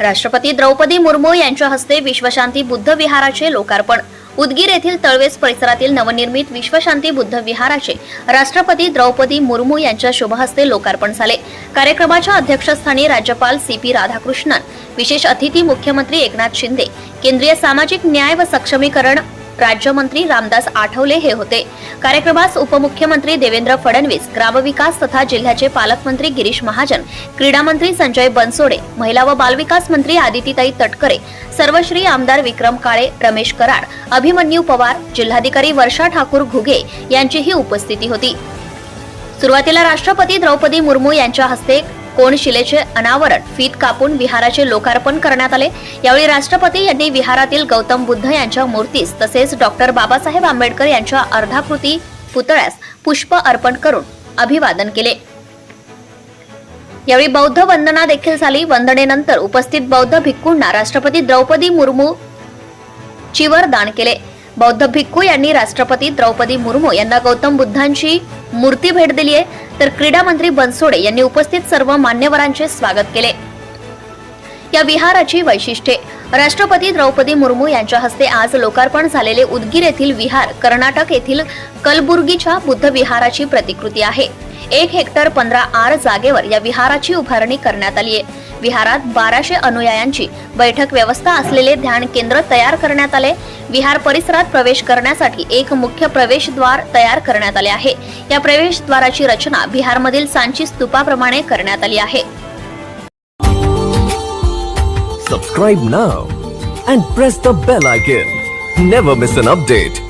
राष्ट्रपती द्रौपदी मुर्मू यांच्या हस्ते विश्वशांती बुद्ध विहाराचे लोकार्पण. उदगीर येथील तळवेस परिसरातील नवनिर्मित विश्वशांती बुद्ध विहाराचे राष्ट्रपती द्रौपदी मुर्मू यांच्या शुभहस्ते लोकार्पण झाले. कार्यक्रमाच्या अध्यक्षस्थानी राज्यपाल सी पी राधाकृष्णन विशेष अतिथी मुख्यमंत्री एकनाथ शिंदे केंद्रीय सामाजिक न्याय व सक्षमीकरण राज्यमंत्री रामदास आठवले हे होते. कार्यक्रमास उपमुख्यमंत्री देवेंद्र फडणवीस ग्रामविकास तथा जिल्ह्याचे पालकमंत्री गिरीश महाजन क्रीडा मंत्री संजय बनसोडे महिला व बालविकास मंत्री आदितीताई तटकरे सर्वश्री आमदार विक्रम काळे रमेश कराड अभिमन्यू पवार जिल्हाधिकारी वर्षा ठाकूर घुगे यांचीही उपस्थिती होती. सुरुवातीला राष्ट्रपती द्रौपदी मुर्मू यांच्या हस्ते कोणशिलेचे अनावरण? फीत कापून विहाराचे लोकार्पण करण्यात आले. यावेळी राष्ट्रपती यांनी विहारातील गौतम बुद्ध यांच्या मूर्तीस तसेच डॉक्टर बाबासाहेब आंबेडकर यांच्या अर्धाकृती पुतळ्यास पुष्प अर्पण करून अभिवादन केले. यावेळी बौद्ध वंदना देखील झाली. वंदनेनंतर उपस्थित बौद्ध भिक्खूंना राष्ट्रपती द्रौपदी मुर्मू चिवर दान केले. बौद्ध भिक्खू यांनी राष्ट्रपती द्रौपदी मुर्मू यांना गौतम बुद्धांची मूर्ती भेट दिली आहे तर क्रीडा मंत्री बनसोडे यांनी उपस्थित सर्व मान्यवरांचे स्वागत केले. या विहाराची वैशिष्ट्ये. राष्ट्रपती द्रौपदी मुर्मू यांच्या हस्ते आज लोकार्पण झालेले उदगीर येथील विहार कर्नाटक येथील कलबुर्गीच्या बुद्ध विहाराची प्रतिकृती आहे. एक हेक्टर पंधरा आर जागेवर या विहाराची उभारणी करण्यात आली आहे. विहारात बाराशे अनुयायांची बैठक व्यवस्था असलेले ध्यान केंद्र तयार करण्यात आले. विहार परिसरात प्रवेश करण्यासाठी एक मुख्य प्रवेशद्वार तयार करण्यात आले आहे. या प्रवेशद्वाराची रचना बिहारमधील सांची स्तूपाप्रमाणे करण्यात आली आहे. Subscribe now and press the bell icon never miss an update